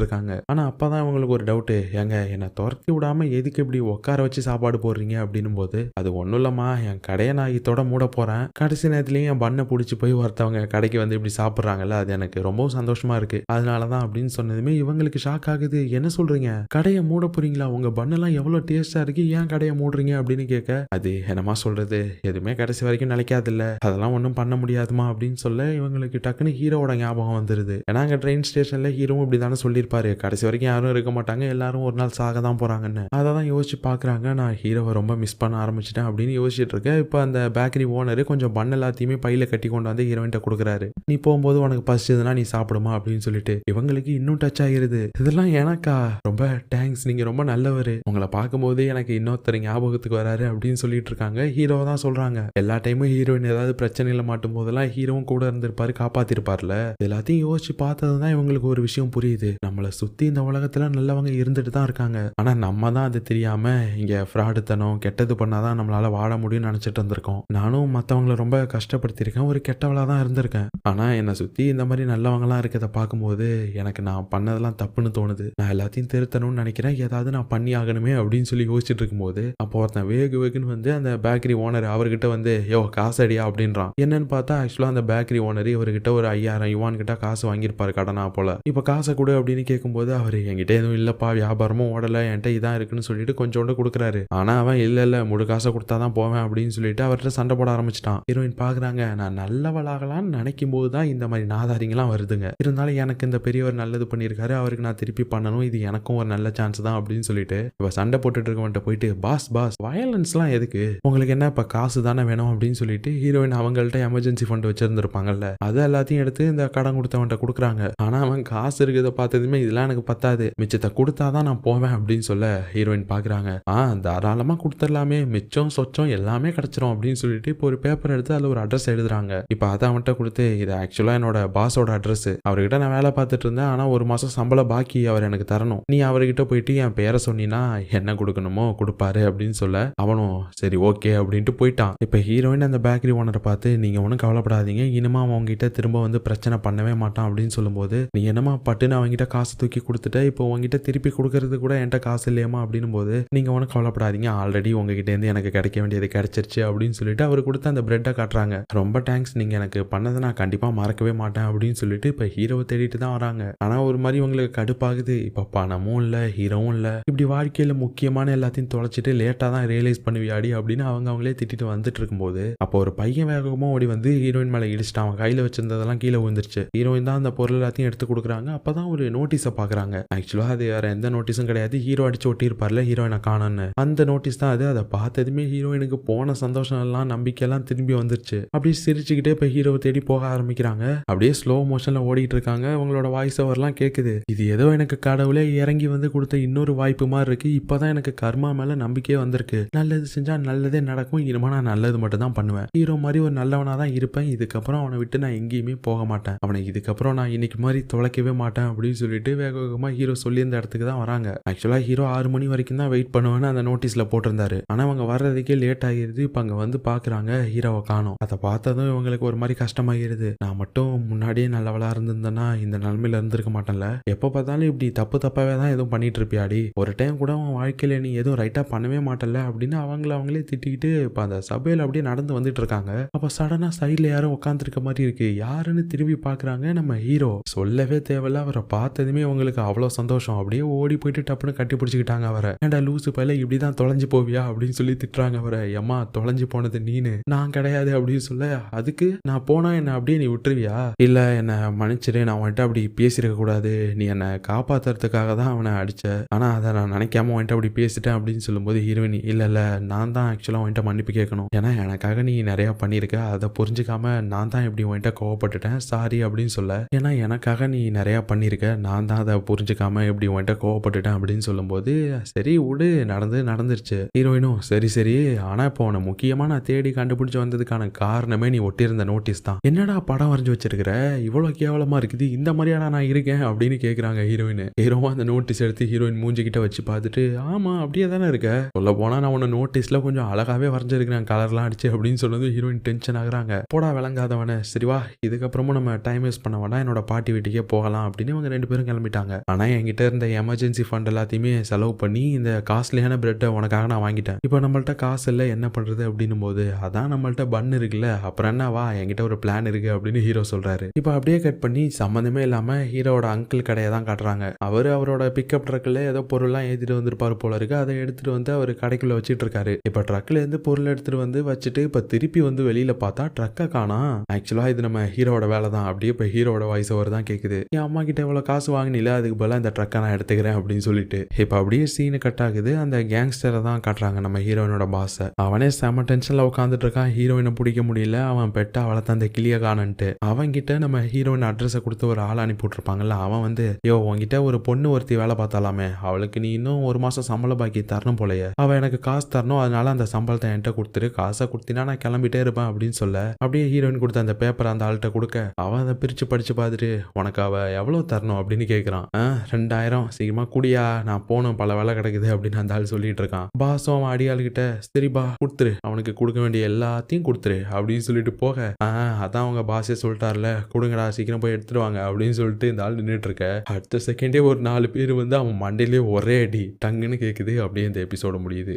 இருக்காங்க. ஆனால் அப்போ தான் இவங்களுக்கு ஒரு டவுட்டு ஏங்க என்னை துரத்தி விடாமல் எதுக்கு இப்படி உட்கார வச்சு சாப்பாடு போடுறீங்க அப்படின்னும் போது அது ஒன்றும் இல்லம்மா என் கடையை நான் இதோட மூட போகிறேன் கடைசி நேரத்துலேயும் என் பண்ணை பிடிச்சி போய் ஒருத்தவங்க கடைக்கு வந்து இப்படி சாப்பிட்றாங்கல்ல அது எனக்கு ரொம்பவும் சந்தோஷமாக இருக்குது அதனால தான் அப்படின்னு சொன்னதுமே இவங்களுக்கு ஷாக் ஆகுது. என்ன சொல்கிறீங்க கடையை மூட போகிறீங்களா உங்கள் பண்ணெல்லாம் எவ்வளோ டேஸ்ட்டாக இருக்குது ஏன் கடையை மூடுறீங்க அப்படின்னு கேட்க அது என்னமா சொல்கிறது எதுவுமே கடைசி வரைக்கும் நினைக்காதில்ல அதெல்லாம் ஒன்றும் பண்ண முடியாதுமா அப்படின்னு சொல்ல இவங்களுக்கு டக்குன்னு ஹீரோவோட ஞாபகம் வந்துருது. ஏன்னா அங்கே ட்ரெயின் ஸ்டேஷன்ல ஹீரோவும் இப்படி தானே சொல்லியிருப்பாரு. கடைசி வரைக்கும் யாரும் இருக்க மாட்டாங்க. எல்லாரும் ஒரு நாள் சாக தான் போறாங்கன்னு. அதை தான் யோசிச்சு பாக்குறாங்க நான் ஹீரோவை ரொம்ப மிஸ் பண்ண ஆரம்பிச்சிட்டேன் அப்படின்னு யோசிச்சுட்டு இருக்கேன். இப்போ அந்த பேக்கரி ஓனர் கொஞ்சம் பண்ண எல்லாத்தையுமே பையில கட்டி கொண்டு வந்து ஹீரோயின்ட்ட கொடுக்குறாரு. நீ போகும்போது உனக்கு பசிச்சதுன்னா நீ சாப்பிடுமா அப்படின்னு சொல்லிட்டு. இவங்களுக்கு இன்னும் டச் ஆகிருது இதெல்லாம் எனக்கா ரொம்ப தேங்க்ஸ் நீங்க ரொம்ப நல்லவர். உங்களை பார்க்கும்போது எனக்கு இன்னொருத்தர் ஞாபகத்துக்கு வராரு அப்படின்னு சொல்லிட்டு இருக்காங்க. ஹீரோ தான் சொல்றாங்க. எல்லா டைமும் ஹீரோயின் ஏதாவது பிரச்சனையில மாட்டும் போதெல்லாம் ஹீரோவும் கூட இருந்திருப்பாரு காப்பாத்திருப்பார்ல. எல்லாத்தையும் யோசிச்சு பார்த்தது தான் இவங்களுக்கு ஒரு விஷயம் புரியுது. நம்மளை சுத்தி இந்த உலகத்துல நல்லவங்க இருந்துட்டு தான் இருக்காங்க. ஆனா நம்ம தான் அது தெரியாம இங்க ஃப்ராடுத்தனம் கெட்டது பண்ணாதான் நம்மளால வாழ முடியும்னு நினைச்சிட்டு இருந்திருக்கோம். நானும் மத்தவங்கள ரொம்ப கஷ்டப்படுத்தியிருக்கேன். ஒரு கெட்டவளாக தான் இருந்திருக்கேன். ஆனா என்னை சுத்தி இந்த மாதிரி நல்லவங்களாம் இருக்கிறத பார்க்கும்போது எனக்கு நான் பண்ணதெல்லாம் தப்புன்னு தோணுது. நான் எல்லாத்தையும் திருத்தணும்னு நினைக்கிறேன். ஏதாவது நான் பண்ணி ஆகணுமே அப்படின்னு சொல்லி யோசிச்சுட்டு இருக்கும்போது அப்போ ஒருத்தன் வேகு வேகுன்னு வந்து அந்த பேக்கரி ஓனர் அவர்கிட்ட வந்து யோ காசு அடியா அப்படின்றான். என்னன்னு பார்த்தா ஆக்சுவலா அந்த பேக்கரி ஓனர் இவர்கிட்ட ஒரு ஐயாயிரம் யுவான் கிட்ட காசு வாங்கியிருப்பார் கடனா போல. இப்போ காசை கொடு அப்படின்னு கேட்கும்போது அவர் என்கிட்ட எதுவும் இல்லப்பா வியாபாரமும் ஓடல என்கிட்ட இதான் இருக்குன்னு சொல்லிட்டு கொஞ்சோண்டு கொடுக்குறாரு. ஆனா அவன் இல்ல இல்ல முழு காசை கொடுத்தாதான் போவேன் அப்படின்னு சொல்லிட்டு அவர்கிட்ட சண்டை போட ஆரம்பிச்சிட்டான். ஹீரோயின் பாக்குறாங்க நான் நல்லவளாகலாம்னு நினைக்கும் போது தான் இந்த மாதிரி நாதாரிங்கெல்லாம் வருதுங்க. இருந்தாலும் எனக்கு இந்த பெரியவர் நல்லது பண்ணியிருக்காரு அவருக்கு நான் திருப்பி பண்ணணும் இது எனக்கும் ஒரு நல்ல சான்ஸ் தான் அப்படின்னு சொல்லிட்டு இப்ப சண்டை போட்டுட்டு இருக்கவன்ட்ட போயிட்டு பாஸ் பாஸ் வயலன்ஸ்லாம் எதுக்கு? உங்களுக்கு என்ன இப்ப காசு தானே வேணும்? அப்படின்னு சொல்லிட்டு ஹீரோயின் அவங்கள்ட்ட எமர்ஜென்சி ஃபண்ட் வச்சிருந்திருப்பாங்கல்ல. அதை எல்லாத்தையும் எடுத்து இந்த கடன் கொடுத்தவன்ட்ட கொடுக்குறாங்க. ஆனா அவன் காசு இருக்கிறத பார்த்ததுமே இதெல்லாம் எனக்கு பத்தாது. மிச்சத்தை கொடுத்தாதான் நான் போவேன் அப்படின்னு சொல்ல ஹீரோயின் பாக்குறாங்க. ஆ தாராளமா கொடுத்துடலாமே. மிச்சம் சொச்சம் எல்லாமே கிடைச்சிரும் அப்படின்னு சொல்லிட்டு இப்போ ஒரு பேப்பர் எடுத்து அதுல ஒரு அட்ரஸ் எழுதுறாங்க. இப்போ அதை அவன்கிட்ட கொடுத்து இது ஆக்சுவலா என்னோட பாஸோட அட்ரஸ் அவர்கிட்ட நான் வேலை பார்த்துட்டு இருந்தேன். ஆனா ஒரு மாசம் சம்பளம் பாக்கி அவர் எனக்கு தரணும். நீ அவர்கிட்ட போயிட்டு என் பேரை சொன்னீன்னா என்ன கொடுக்கணுமோ கொடுப்பாரு அப்படின்னு சொல்ல அவனும் சரி ஓகே அப்படின்ட்டு போயிட்டான். இப்போ ஹீரோயின் அந்த பேக்கரி ஓனரை பார்த்து நீங்க ஒன்றும் கவலைப்படாதீங்க. இனிமே அவன் உங்ககிட்ட திரும்ப வந்து பிரச்சனை பண்ணவே மாட்டான் அப்படின்னு சொல்லும்போது நீ என்னமா பட்டுன்னு அவங்ககிட்ட காசு தூக்கி கொடுத்துட்ட? இப்போ உங்ககிட்ட திருப்பி கொடுக்கறது கூட என்கிட்ட காசு இல்லையாமா அப்படின்னும் போது நீங்க ஒன்றும் கவலைப்படாதீங்க. ஆல்ரெடி உங்ககிட்டேருந்து எனக்கு கிடைக்க வேண்டியது கிடைச்சிருச்சு. அப்படின்னு சொல்லிட்டு அவர் கொடுத்த அந்த பிரெட்டை காட்டுறாங்க. ரொம்ப தேங்க்ஸ் நீங்க எனக்கு பண்ணதை நான் கண்டிப்பா மறக்கவே மாட்டேன். அப்படின்னு சொல்லிட்டு இப்போ ஹீரோவை தேடிட்டு தான் வராங்க. ஆனா ஒரு மாதிரி உங்களுக்கு கடுப்பாகுது. இப்போ பணமும் இல்லை ஹீரோவும் இல்லை. இப்படி வாழ்க்கையில முக்கியமான எல்லாத்தையும் தொலைச்சிட்டு லேட்டாக தான் ரியலைஸ் பண்ணுவியாடி அப்படின்னு அவங்க அவங்களே திட்டிட்டு வந்துட்டு இருக்கும்போது அப்போ ஒரு பையன் வேகமாக ஓடி வந்து ஹீரோயின் மேலே இடிச்சிட்டான். அவன் கையில் வச்சிருந்ததெல்லாம் கீழே விழுந்துருச்சு. ஹீரோயின் தான் அந்த பொருள் எல்லாத்தையும் எடுத்து கொடுக்குறாங்க. அப்பதான் ஒரு நோட்டீஸை பாக்குறாங்க ஆக்சுவலா அது வேற எந்த நோட்டீஸும் கிடையாது. ஹீரோ அடிச்சு ஒட்டியிருப்பார்ல ஹீரோயினை காணோன்னு. அந்த நோட்டீஸ் தான் அது. அதை பார்த்ததுமே ஹீரோயினுக்கு போன சந்தோஷம் எல்லாம் நம்பிக்கையெல்லாம் திரும்பி வந்துருச்சு. அப்படியே சிரிச்சுக்கிட்டே இப்போ ஹீரோவை தேடி போக ஆரம்பிக்கிறாங்க. அப்படியே ஸ்லோ மோஷன்ல ஓடிட்டு இருக்காங்க. அவங்களோட வாய்ஸ் ஓவர்லாம் கேட்குது இது ஏதோ எனக்கு கடவுளே இறங்கி வந்து கொடுத்த இன்னொரு வாய்ப்பு மாதிரி இருக்கு. இப்பதான் எனக்கு கர்மா மேல நம்பிக்கையே வந்திருக்கு. நல்லது செஞ்சா நல்லதே நடக்கும். இனிமே நான் நல்லது மட்டும் தான் பண்ணுவேன். ஹீரோ மாதிரி ஒரு நல்லவனா தான் இருப்பேன். இதுக்கப்புறம் அவனை விட்டு நான் எங்கேயுமே போக மாட்டேன். அவனை இதுக்கப்புறம் நான் இன்னைக்கு மாதிரி தொலைக்கவே மாட்டேன் அப்படின்னு சொல்லிட்டு வேக வேகமாக ஹீரோ சொல்லி இடத்துக்கு தான் வராங்க. ஆக்சுவலாக ஹீரோ ஆறு மணி வரைக்கும் தான் வெயிட் பண்ணுவேன்னு அந்த நோட்டீஸில் போட்டிருந்தாரு. ஆனால் அவங்க வர்றதுக்கே லேட் ஆகிருது இப்போ அங்கே வந்து பார்க்குறாங்க ஹீரோவை காணும். அதை பார்த்ததும் இவங்களுக்கு ஒரு மாதிரி கஷ்டமாகிருது நான் மட்டும் முன்னாடியே நல்லவளாக இருந்திருந்தேன்னா இந்த நிலமையில இருந்திருக்க மாட்டேன்ல. எப்போ பார்த்தாலும் இப்படி தப்பு தப்பாவே தான் எதுவும் பண்ணிட்டு இருப்பியாடி. ஒரு டைம் கூட உன் வாழ்க்கையில் நீ எதுவும் ரைட்டாக பண்ணவே மாட்டல அப்படின்னு அவங்கள அவங்களே திட்டிக்கிட்டு இப்போ அந்த சபையில் அப்படியே நடந்து வந்துட்டு இருக்காங்க. அப்போ சடனாக சைடில் யாரும் உட்காந்துருக்க மாதிரி இருக்கு. யாருன்னு திரும்பி பார்க்குறாங்க நம்ம ஹீரோ சொல்லவே தேவையில்ல அவரை பார்த்ததுமே அவங்களுக்கு அவ்வளோ சந்தோஷம். அப்படியே ஓடி போயிட்டு டப்புன்னு கட்டி பிடிச்சிக்கிட்டாங்க அவரை. ஏன்டா லூசு பையில இப்படி தான் தொலைஞ்சு போவியா? அப்படின்னு சொல்லி திட்டுறாங்க அவரை. எம்மா தொலைஞ்சு போனது நீனு. நான் கிடையாது அப்படின்னு சொல்ல அதுக்கு நான் போனா என்ன அப்படியே நீ விட்டுருவியா? இல்ல என்னை மன்னிச்சிரு நான் வந்துட்டு அப்படி பேசியிருக்க கூடாது. நீ என்னை காப்பாத்துறதுக்காக தான் அவனை அடிச்ச. ஆனா அதை நான் நினைக்காம வந்துட்டு அப்படி பேசிட்டேன் அப்படின்னு சொல்லும்போது ஹீரோயினி இல்ல இல்ல நான் தான் ஆக்சுவலா வந்துட்டு மன்னிப்பு கேட்கணும். ஏன்னா எனக்காக நீ நிறைய பண்ணியிருக்க. அதை புரிஞ்சுக்காம நான் தான் இப்படி வந்துட்டு கோவப்பட்டுட்டேன். சாரி அப்படின்னு சொல்ல ஏன்னா எனக்காக நீ நிறையா பண்ணியிருக்க. நான் தான் அதை புரிஞ்சுக்காம இப்படி வந்துட்டு கோவப்பட்டுட்டேன் அப்படின்னு சொல்லும்போது சரி விடு. நடந்து நடந்துருச்சு. ஹீரோயினும் சரி சரி. ஆனால் இப்போ உன்னை முக்கியமாக நான் தேடி கண்டுபிடிச்சி வந்ததுக்கான காரணமே நீ ஒட்டியிருந்த நோட்டீஸ் தான். என்னடா படம் வரைஞ்சு வச்சிருக்கிற? இவ்வளோ கேவலமாக இருக்குது. இந்த மாதிரியாடா நான் இருக்கேன் அப்படின்னு கேட்குறாங்க ஹீரோயின். ஹீரோவா அந்த நோட்டீஸ் எடுத்து ஹீரோயின் மூஞ்சிக்கிட்ட வச்சு பார்த்துட்டு ஆமாம் அப்படியே தானே இருக்க. சொல்ல போனால் நான் உன்னை நோட்டீஸில் கொஞ்சம் அழகாகவே வரைஞ்சிருக்கிறேன். கலர்லாம் அடிச்சு அப்படின்னு சொல்லுவது ஹீரோயின் டென்ஷன் ஆகுறாங்க. போடா விளங்காதவனே. சரி வா. இதுக்கப்புறமும் நம்ம டைம் வேஸ்ட் பண்ண வேண்டாம் என்னோட பாட்டி வீட்டுக்கே போகலாம் அப்படின்னு இவங்க ரெண்டு பேரும் கிளம்பிட்டாங்க. ஆனா என்கிட்ட இருந்த எமர்ஜென்சி ஃபண்ட் எல்லாத்தையுமே செலவு பண்ணி இந்த காஸ்ட்லியான பிரெட்டை உனக்காக நான் வாங்கிட்டேன். இப்போ நம்மள்ட்ட காசு இல்லை என்ன பண்றது அப்படின்னும் போது அதான் நம்மள்ட்ட பன் இருக்குல்ல அப்புறம் என்ன வா என்கிட்ட ஒரு பிளான் இருக்கு அப்படின்னு ஹீரோ சொல்றாரு. இப்போ அப்படியே கட் பண்ணி சம்மந்தமே இல்லாம ஹீரோவோட அங்கிள் கடையை தான் காட்டுறாங்க. அவர் அவரோட பிக்கப் ட்ரக்கில் ஏதோ பொருள்லாம் ஏற்றிட்டு வந்திருப்பாரு போல இருக்கு. அதை எடுத்துட்டு வந்து அவர் கடைக்குள்ள வச்சுட்டு இருக்காரு இப்போ ட்ரக்ல இருந்து பொருள் எடுத்துட்டு வந்து வச்சுட்டு இப்போ திருப்பி வந்து வெளியில பார்த்தா ட்ரக்கை காணா ஆக்சுவலா இது நம்ம ஹீரோவோட வேலை தான் அப்படியே இப்போ ஹீரோவோட வாய்ஸ் ஓவர் தான் கேட்குது என் அம்மா கிட்ட இவ்வளோ காசு வாங்கினில அதுக்கு பதிலாக இந்த ட்ரக்கை நான் எடுத்துக்கிறேன் அப்படின்னு சொல்லிட்டு. இப்போ அப்படியே சீனு கட் ஆகுது. அந்த கேங்ஸ்டரை தான் காட்டுறாங்க நம்ம ஹீரோயினோட பாஸை அவனே செம டென்ஷன்ல உட்காந்துட்டு இருக்கான். ஹீரோயினை பிடிக்க முடியல. அவன் பெட்டா வளர்த்த அந்த கிளிய காணன்ட்டு அவன்கிட்ட நம்ம ஹீரோயின் அட்ரஸை கொடுத்து ஒரு ஆள் அனுப்பி விட்டுருப்பாங்கல்ல அவன் வந்து யோ உன்கிட்ட ஒரு பொண்ணு ஒருத்தி வேலை பார்த்தாலாமே. அவளுக்கு நீ இன்னும் ஒரு மாசம் சம்பள பாக்கி தரணும் போலயே. அவன் எனக்கு காசு தரணும். அதனால அந்த சம்பளத்தை என்கிட்ட கொடுத்துரு. காசை கொடுத்தினா நான் கிளம்பிட்டே இருப்பேன் அப்படின்னு சொல்ல அப்படியே ஹீரோயின் கொடுத்த அந்த பேப்பர் அந்த ஆள்கிட்ட கொடுக்க அவன் அதை பிரிச்சு படிச்சு பார்த்துட்டு உனக்கு அவ எவ்வளோ தரணும்? அப்படின்னு கேட்குறான் "ஆ, ரெண்டாயிரம். சீக்கிரமா குடியா. நான் போகணும். பல வேலை கிடைக்குது. அப்படின்னு அந்த ஆள் சொல்லிட்டு இருக்கான். பாசம் அவன் அடியாளுகிட்ட சரிப்பா கொடுத்துரு. அவனுக்கு கொடுக்க வேண்டிய எல்லாத்தையும் கொடுத்துரு. அப்படின்னு சொல்லிட்டு போக அதான் அவங்க பாஸே சொல்லிட்டார்ல. கொடுங்கடா. சீக்கிரம் போய் எடுத்துட்டு வாங்க. அப்படின்னு சொல்லிட்டு இந்த ஆள் நின்றுட்டு இருக்க. அடுத்த செகண்டே ஒரு நாலு பேர் வந்து அவன் மண்டையிலே ஒரே அடி. டங்குன்னு கேட்குது அப்படியே இந்த எபிசோடு முடியுது.